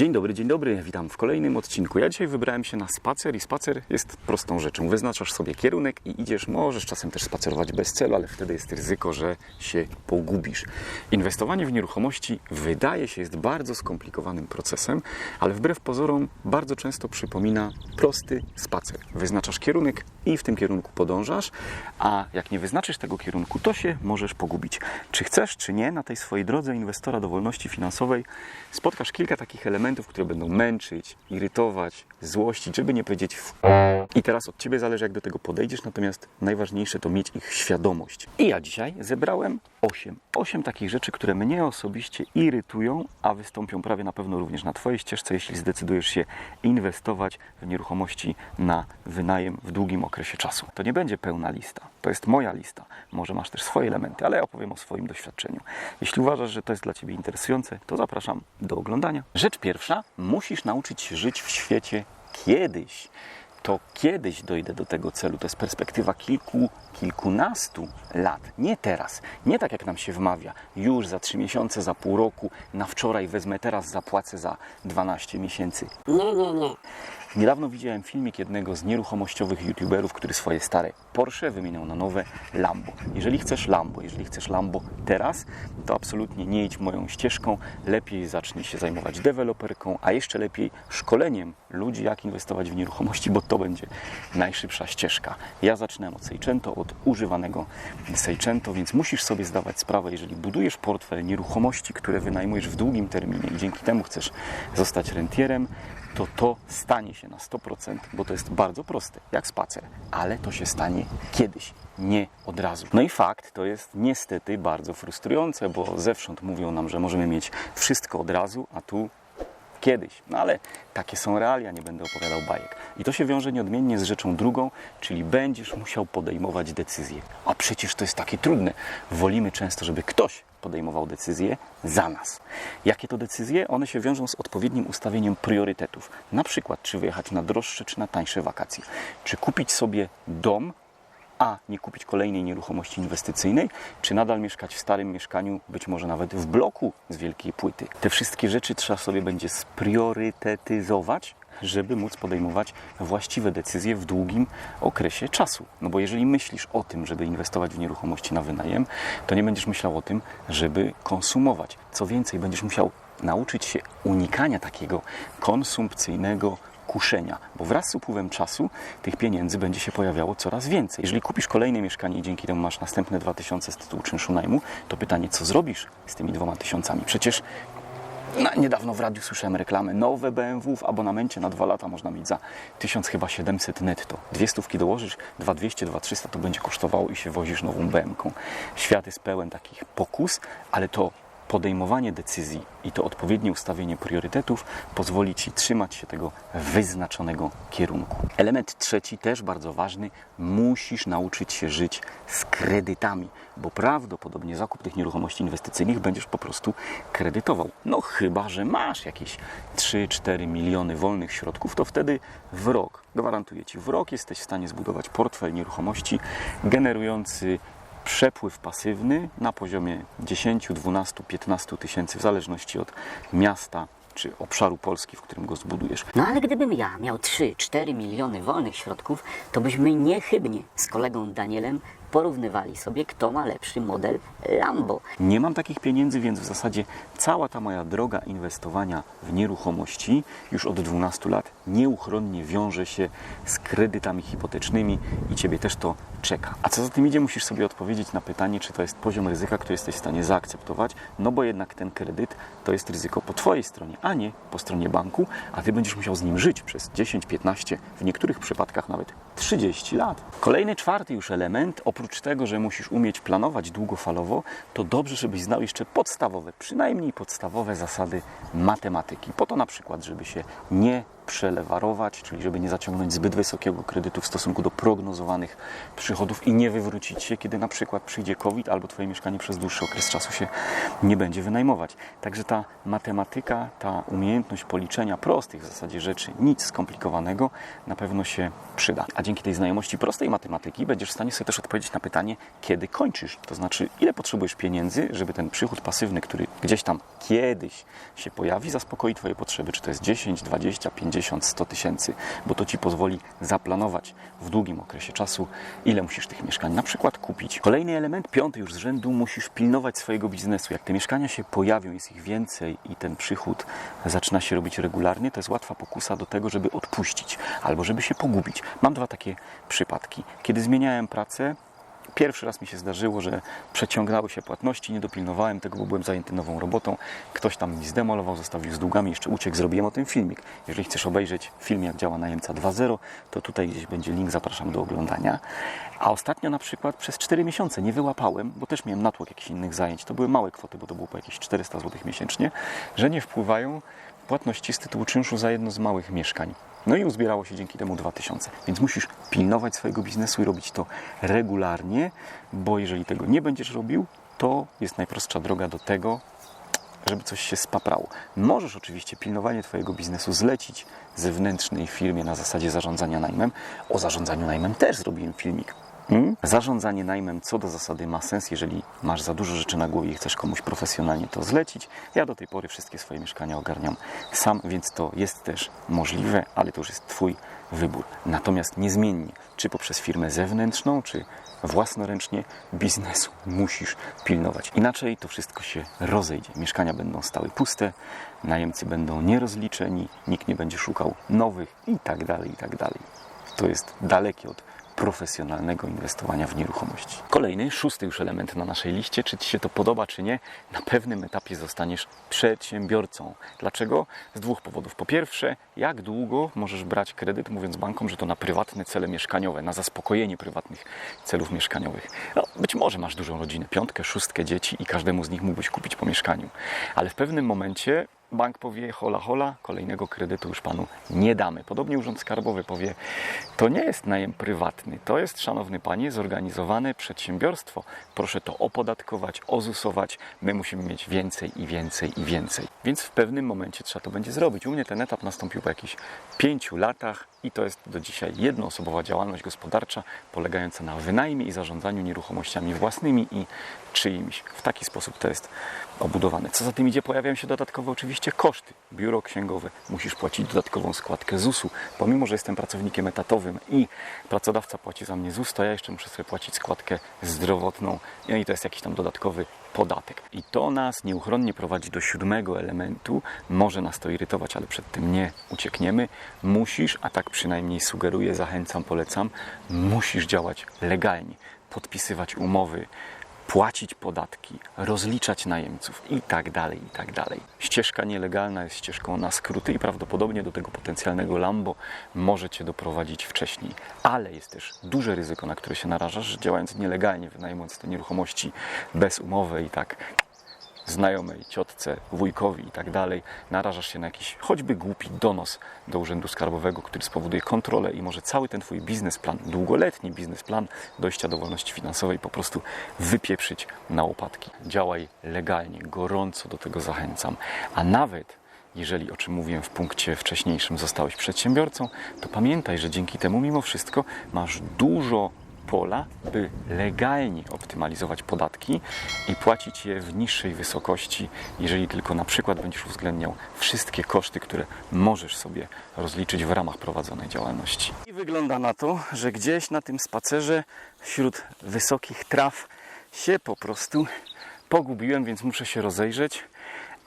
Dzień dobry, dzień dobry, witam w kolejnym odcinku. Ja dzisiaj wybrałem się na spacer i spacer jest prostą rzeczą. Wyznaczasz sobie kierunek i idziesz, możesz czasem też spacerować bez celu, ale wtedy jest ryzyko, że się pogubisz. Inwestowanie w nieruchomości wydaje się jest bardzo skomplikowanym procesem, ale wbrew pozorom bardzo często przypomina prosty spacer. Wyznaczasz kierunek i w tym kierunku podążasz, a jak nie wyznaczysz tego kierunku, to się możesz pogubić. Czy chcesz, czy nie, na tej swojej drodze inwestora do wolności finansowej spotkasz kilka takich elementów, które będą męczyć, irytować, złościć, żeby nie powiedzieć w... I teraz od Ciebie zależy, jak do tego podejdziesz, natomiast najważniejsze to mieć ich świadomość. I ja dzisiaj zebrałem 8. 8 takich rzeczy, które mnie osobiście irytują, a wystąpią prawie na pewno również na Twojej ścieżce, jeśli zdecydujesz się inwestować w nieruchomości na wynajem w długim okresie czasu. To nie będzie pełna lista, to jest moja lista. Może masz też swoje elementy, ale ja opowiem o swoim doświadczeniu. Jeśli uważasz, że to jest dla Ciebie interesujące, to zapraszam do oglądania. Rzecz pierwsza, musisz nauczyć się żyć w świecie kiedyś. To kiedyś dojdę do tego celu. To jest perspektywa kilku, kilkunastu lat. Nie teraz. Nie tak jak nam się wmawia. Już za trzy miesiące, za pół roku, na wczoraj wezmę, teraz zapłacę za 12 miesięcy. Nie, nie, nie. Niedawno widziałem filmik jednego z nieruchomościowych youtuberów, który swoje stare Porsche wymieniał na nowe Lambo. Jeżeli chcesz Lambo, jeżeli chcesz Lambo teraz, to absolutnie nie idź moją ścieżką. Lepiej zacznij się zajmować deweloperką, a jeszcze lepiej szkoleniem ludzi, jak inwestować w nieruchomości, bo to będzie najszybsza ścieżka. Ja zaczynałem od Seicento, od używanego Seicento, więc musisz sobie zdawać sprawę, jeżeli budujesz portfel nieruchomości, które wynajmujesz w długim terminie i dzięki temu chcesz zostać rentierem, to to stanie się na 100%, bo to jest bardzo proste, jak spacer, ale to się stanie kiedyś, nie od razu. No i fakt to jest niestety bardzo frustrujące, bo zewsząd mówią nam, że możemy mieć wszystko od razu, a tu kiedyś. No ale takie są realia, nie będę opowiadał bajek. I to się wiąże nieodmiennie z rzeczą drugą, czyli będziesz musiał podejmować decyzje. A przecież to jest takie trudne. Wolimy często, żeby ktoś podejmował decyzje za nas. Jakie to decyzje? One się wiążą z odpowiednim ustawieniem priorytetów. Na przykład, czy wyjechać na droższe, czy na tańsze wakacje. Czy kupić sobie dom, a nie kupić kolejnej nieruchomości inwestycyjnej, czy nadal mieszkać w starym mieszkaniu, być może nawet w bloku z wielkiej płyty. Te wszystkie rzeczy trzeba sobie będzie spriorytetyzować, żeby móc podejmować właściwe decyzje w długim okresie czasu. No bo jeżeli myślisz o tym, żeby inwestować w nieruchomości na wynajem, to nie będziesz myślał o tym, żeby konsumować. Co więcej, będziesz musiał nauczyć się unikania takiego konsumpcyjnego kuszenia, bo wraz z upływem czasu tych pieniędzy będzie się pojawiało coraz więcej. Jeżeli kupisz kolejne mieszkanie i dzięki temu masz następne 2000 z tytułu czynszu najmu, to pytanie, co zrobisz z tymi dwoma tysiącami? Przecież no, niedawno w radiu słyszałem reklamę. Nowe BMW w abonamencie na dwa lata można mieć za 1000 chyba 700 netto. Dwie stówki dołożysz, 2200, 2300 to będzie kosztowało i się wozisz nową BMW. Świat jest pełen takich pokus, ale to podejmowanie decyzji i to odpowiednie ustawienie priorytetów pozwoli Ci trzymać się tego wyznaczonego kierunku. Element trzeci, też bardzo ważny, musisz nauczyć się żyć z kredytami, bo prawdopodobnie zakup tych nieruchomości inwestycyjnych będziesz po prostu kredytował. No chyba, że masz jakieś 3-4 miliony wolnych środków, to wtedy w rok, gwarantuję Ci, w rok jesteś w stanie zbudować portfel nieruchomości generujący przepływ pasywny na poziomie 10, 12, 15 tysięcy, w zależności od miasta czy obszaru Polski, w którym go zbudujesz. No ale gdybym ja miał 3-4 miliony wolnych środków, to byśmy niechybnie z kolegą Danielem porównywali sobie, kto ma lepszy model Lambo. Nie mam takich pieniędzy, więc w zasadzie cała ta moja droga inwestowania w nieruchomości już od 12 lat nieuchronnie wiąże się z kredytami hipotecznymi i Ciebie też to czeka. A co za tym idzie, musisz sobie odpowiedzieć na pytanie, czy to jest poziom ryzyka, który jesteś w stanie zaakceptować, no bo jednak ten kredyt to jest ryzyko po Twojej stronie, a nie po stronie banku, a Ty będziesz musiał z nim żyć przez 10, 15, w niektórych przypadkach nawet 30 lat. Kolejny, czwarty już element, tego, że musisz umieć planować długofalowo, to dobrze, żebyś znał jeszcze podstawowe, przynajmniej podstawowe zasady matematyki. Po to na przykład, żeby się nie przelewarować, czyli żeby nie zaciągnąć zbyt wysokiego kredytu w stosunku do prognozowanych przychodów i nie wywrócić się, kiedy na przykład przyjdzie COVID albo Twoje mieszkanie przez dłuższy okres czasu się nie będzie wynajmować. Także ta matematyka, ta umiejętność policzenia prostych w zasadzie rzeczy, nic skomplikowanego, na pewno się przyda. A dzięki tej znajomości prostej matematyki będziesz w stanie sobie też odpowiedzieć na pytanie, kiedy kończysz. To znaczy, ile potrzebujesz pieniędzy, żeby ten przychód pasywny, który gdzieś tam kiedyś się pojawi, zaspokoi Twoje potrzeby, czy to jest 10, 20, 50, 100 tysięcy, bo to Ci pozwoli zaplanować w długim okresie czasu, ile musisz tych mieszkań na przykład kupić. Kolejny element, piąty już z rzędu, musisz pilnować swojego biznesu. Jak te mieszkania się pojawią, jest ich więcej i ten przychód zaczyna się robić regularnie, to jest łatwa pokusa do tego, żeby odpuścić albo żeby się pogubić. Mam dwa takie przypadki. Kiedy zmieniałem pracę, Pierwszy raz mi się zdarzyło, że przeciągnęły się płatności, nie dopilnowałem tego, bo byłem zajęty nową robotą. Ktoś tam mi zdemolował, zostawił z długami, jeszcze uciekł, zrobiłem o tym filmik. Jeżeli chcesz obejrzeć film, jak działa najemca 2.0, to tutaj gdzieś będzie link, zapraszam do oglądania. A ostatnio na przykład przez 4 miesiące nie wyłapałem, bo też miałem natłok jakichś innych zajęć. To były małe kwoty, bo to było po jakieś 400 zł miesięcznie, że nie wpływają płatności z tytułu czynszu za jedno z małych mieszkań. No i uzbierało się dzięki temu 2000. Więc musisz pilnować swojego biznesu i robić to regularnie, bo jeżeli tego nie będziesz robił, to jest najprostsza droga do tego, żeby coś się spaprało. Możesz oczywiście pilnowanie Twojego biznesu zlecić zewnętrznej firmie na zasadzie zarządzania najmem. O zarządzaniu najmem też zrobiłem filmik. Hmm? Zarządzanie najmem co do zasady ma sens, jeżeli masz za dużo rzeczy na głowie i chcesz komuś profesjonalnie to zlecić. Ja do tej pory wszystkie swoje mieszkania ogarniam sam, więc to jest też możliwe, ale to już jest Twój wybór. Natomiast niezmiennie, czy poprzez firmę zewnętrzną, czy własnoręcznie biznesu musisz pilnować. Inaczej to wszystko się rozejdzie. Mieszkania będą stały puste, najemcy będą nierozliczeni, nikt nie będzie szukał nowych i tak dalej, i tak dalej. To jest dalekie od profesjonalnego inwestowania w nieruchomości. Kolejny, szósty już element na naszej liście, czy Ci się to podoba, czy nie, na pewnym etapie zostaniesz przedsiębiorcą. Dlaczego? Z dwóch powodów. Po pierwsze, jak długo możesz brać kredyt, mówiąc bankom, że to na prywatne cele mieszkaniowe, na zaspokojenie prywatnych celów mieszkaniowych. No, być może masz dużą rodzinę, piątkę, szóstkę dzieci i każdemu z nich mógłbyś kupić po mieszkaniu, ale w pewnym momencie bank powie hola hola, kolejnego kredytu już panu nie damy. Podobnie Urząd Skarbowy powie, to nie jest najem prywatny, to jest, szanowny panie, zorganizowane przedsiębiorstwo. Proszę to opodatkować, ozusować. My musimy mieć więcej i więcej i więcej. Więc w pewnym momencie trzeba to będzie zrobić. U mnie ten etap nastąpił po jakichś pięciu latach i to jest do dzisiaj jednoosobowa działalność gospodarcza polegająca na wynajmie i zarządzaniu nieruchomościami własnymi i czyimiś. W taki sposób to jest obudowane. Co za tym idzie, pojawiają się dodatkowe oczywiście koszty. Biuro księgowe, musisz płacić dodatkową składkę ZUS-u. Pomimo, że jestem pracownikiem etatowym i pracodawca płaci za mnie ZUS, to ja jeszcze muszę sobie płacić składkę zdrowotną no i to jest jakiś tam dodatkowy podatek. I to nas nieuchronnie prowadzi do siódmego elementu. Może nas to irytować, ale przed tym nie uciekniemy. Musisz, a tak przynajmniej sugeruję, zachęcam, polecam, musisz działać legalnie, podpisywać umowy, płacić podatki, rozliczać najemców i tak dalej, i tak dalej. Ścieżka nielegalna jest ścieżką na skróty i prawdopodobnie do tego potencjalnego Lambo może Cię doprowadzić wcześniej. Ale jest też duże ryzyko, na które się narażasz, działając nielegalnie, wynajmując te nieruchomości bez umowy i tak znajomej, ciotce, wujkowi i tak dalej, narażasz się na jakiś choćby głupi donos do Urzędu Skarbowego, który spowoduje kontrolę i może cały ten Twój biznesplan, długoletni biznesplan dojścia do wolności finansowej po prostu wypieprzyć na łopatki. Działaj legalnie, gorąco do tego zachęcam. A nawet jeżeli, o czym mówiłem w punkcie wcześniejszym, zostałeś przedsiębiorcą, to pamiętaj, że dzięki temu mimo wszystko masz dużo pola, by legalnie optymalizować podatki i płacić je w niższej wysokości, jeżeli tylko na przykład będziesz uwzględniał wszystkie koszty, które możesz sobie rozliczyć w ramach prowadzonej działalności. I wygląda na to, że gdzieś na tym spacerze wśród wysokich traw się po prostu pogubiłem, więc muszę się rozejrzeć.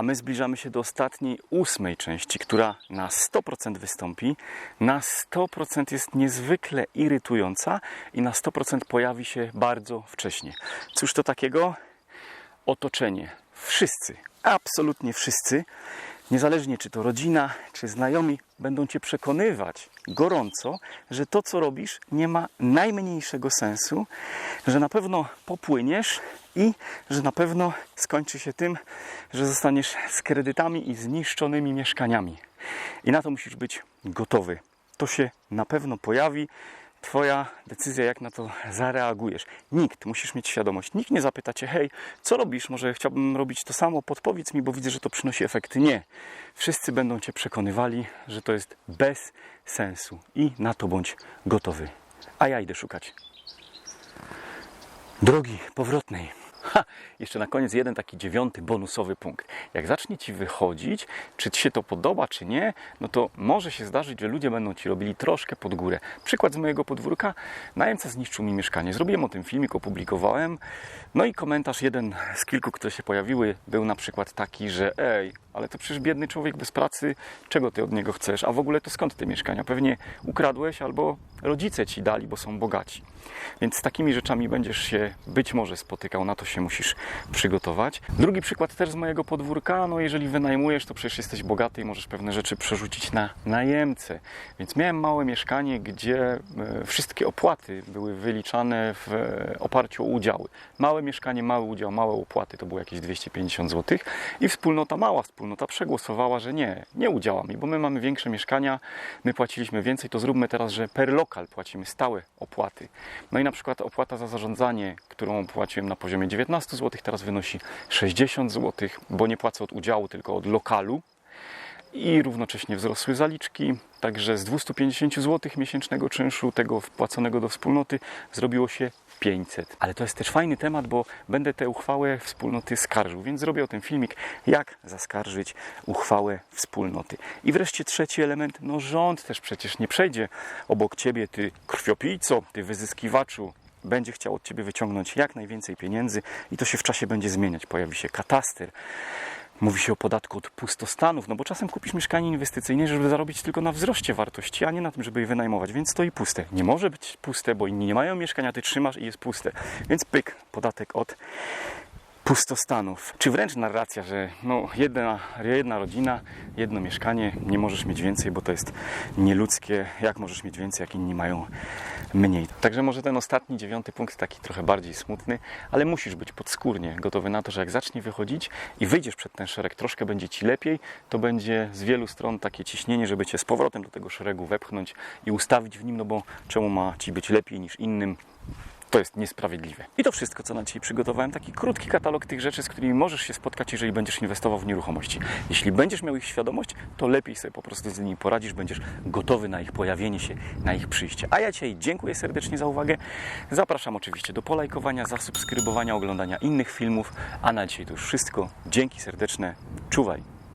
A my zbliżamy się do ostatniej, ósmej części, która na 100% wystąpi, na 100% jest niezwykle irytująca i na 100% pojawi się bardzo wcześnie. Cóż to takiego? Otoczenie. Wszyscy, absolutnie wszyscy, niezależnie czy to rodzina, czy znajomi, będą cię przekonywać gorąco, że to, co robisz, nie ma najmniejszego sensu, że na pewno popłyniesz i że na pewno skończy się tym, że zostaniesz z kredytami i zniszczonymi mieszkaniami. I na to musisz być gotowy. To się na pewno pojawi. Twoja decyzja, jak na to zareagujesz. Nikt, musisz mieć świadomość, nikt nie zapyta Cię, hej, co robisz? Może chciałbym robić to samo, podpowiedz mi, bo widzę, że to przynosi efekty. Nie. Wszyscy będą Cię przekonywali, że to jest bez sensu i na to bądź gotowy. A ja idę szukać drogi powrotnej. Ha, jeszcze na koniec jeden taki dziewiąty bonusowy punkt. Jak zacznie Ci wychodzić, czy Ci się to podoba, czy nie, no to może się zdarzyć, że ludzie będą Ci robili troszkę pod górę. Przykład z mojego podwórka. Najemca zniszczył mi mieszkanie. Zrobiłem o tym filmik, opublikowałem. No i komentarz jeden z kilku, które się pojawiły, był na przykład taki, że ej, ale to przecież biedny człowiek bez pracy, czego Ty od niego chcesz? A w ogóle to skąd te mieszkania? Pewnie ukradłeś albo rodzice Ci dali, bo są bogaci. Więc z takimi rzeczami będziesz się być może spotykał, na to się musisz przygotować. Drugi przykład też z mojego podwórka, no jeżeli wynajmujesz, to przecież jesteś bogaty i możesz pewne rzeczy przerzucić na najemcę. Więc miałem małe mieszkanie, gdzie e, wszystkie opłaty były wyliczane w e, oparciu o udziały. Małe mieszkanie, mały udział, małe opłaty to było jakieś 250 zł i wspólnota, mała wspólnota przegłosowała, że nie, nie udziałami, bo my mamy większe mieszkania, my płaciliśmy więcej, to zróbmy teraz, że per lokal płacimy stałe opłaty. No i na przykład opłata za zarządzanie, którą płaciłem na poziomie 19 zł, teraz wynosi 60 zł, bo nie płacę od udziału, tylko od lokalu. I równocześnie wzrosły zaliczki, także z 250 zł miesięcznego czynszu, tego wpłaconego do wspólnoty, zrobiło się 500. Ale to jest też fajny temat, bo będę tę uchwałę wspólnoty skarżył, więc zrobię o tym filmik, jak zaskarżyć uchwałę wspólnoty. I wreszcie trzeci element, no rząd też przecież nie przejdzie obok ciebie, ty krwiopijco, ty wyzyskiwaczu, będzie chciał od ciebie wyciągnąć jak najwięcej pieniędzy i to się w czasie będzie zmieniać. Pojawi się kataster. Mówi się o podatku od pustostanów, no bo czasem kupisz mieszkanie inwestycyjne, żeby zarobić tylko na wzroście wartości, a nie na tym, żeby je wynajmować, więc stoi puste. Nie może być puste, bo inni nie mają mieszkania, ty trzymasz i jest puste. Więc pyk, podatek od pustostanów. Czy wręcz narracja, że no jedna, jedna rodzina, jedno mieszkanie, nie możesz mieć więcej, bo to jest nieludzkie. Jak możesz mieć więcej, jak inni mają mniej? Także może ten ostatni, dziewiąty punkt taki trochę bardziej smutny, ale musisz być podskórnie gotowy na to, że jak zacznie wychodzić i wyjdziesz przed ten szereg, troszkę będzie Ci lepiej, to będzie z wielu stron takie ciśnienie, żeby Cię z powrotem do tego szeregu wepchnąć i ustawić w nim, no bo czemu ma Ci być lepiej niż innym? To jest niesprawiedliwe. I to wszystko, co na dzisiaj przygotowałem. Taki krótki katalog tych rzeczy, z którymi możesz się spotkać, jeżeli będziesz inwestował w nieruchomości. Jeśli będziesz miał ich świadomość, to lepiej sobie po prostu z nimi poradzisz, będziesz gotowy na ich pojawienie się, na ich przyjście. A ja dzisiaj dziękuję serdecznie za uwagę. Zapraszam oczywiście do polajkowania, zasubskrybowania, oglądania innych filmów. A na dzisiaj to już wszystko. Dzięki serdeczne. Czuwaj.